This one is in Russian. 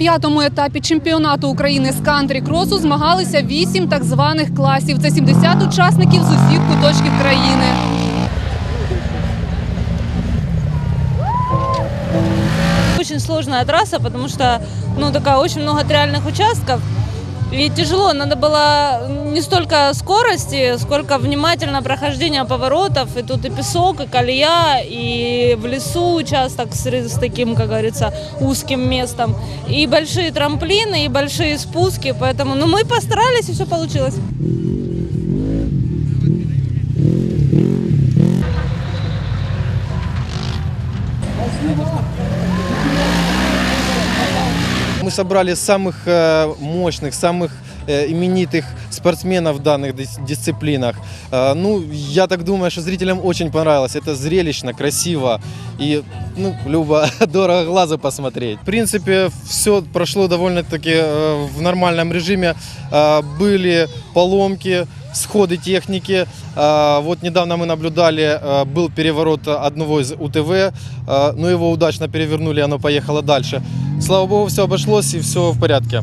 п'ятому етапі чемпіонату України з кантрі-кросу змагалися вісім так званих класів. Це 70 учасників з усіх куточків країни. Очень сложная трасса, потому что, ну, такая очень много триальных участков. И тяжело, надо было не столько скорости, сколько внимательно прохождения поворотов. И тут и песок, и колея, и в лесу участок с, с таким, как говорится, узким местом. И большие трамплины, и большие спуски. Поэтому, ну, мы постарались, и все получилось. Мы собрали самых э, мощных, самых э, именитых спортсменов в данных дис- дисциплинах. Э, Ну, я так думаю, что зрителям очень понравилось. Это зрелищно, красиво и, ну, любо, дорого глазу посмотреть. В принципе, все прошло довольно-таки в нормальном режиме. Были поломки, сходы техники. Вот недавно мы наблюдали, был переворот одного из УТВ, но его удачно перевернули, оно поехало дальше. Слава богу, все обошлось и все в порядке.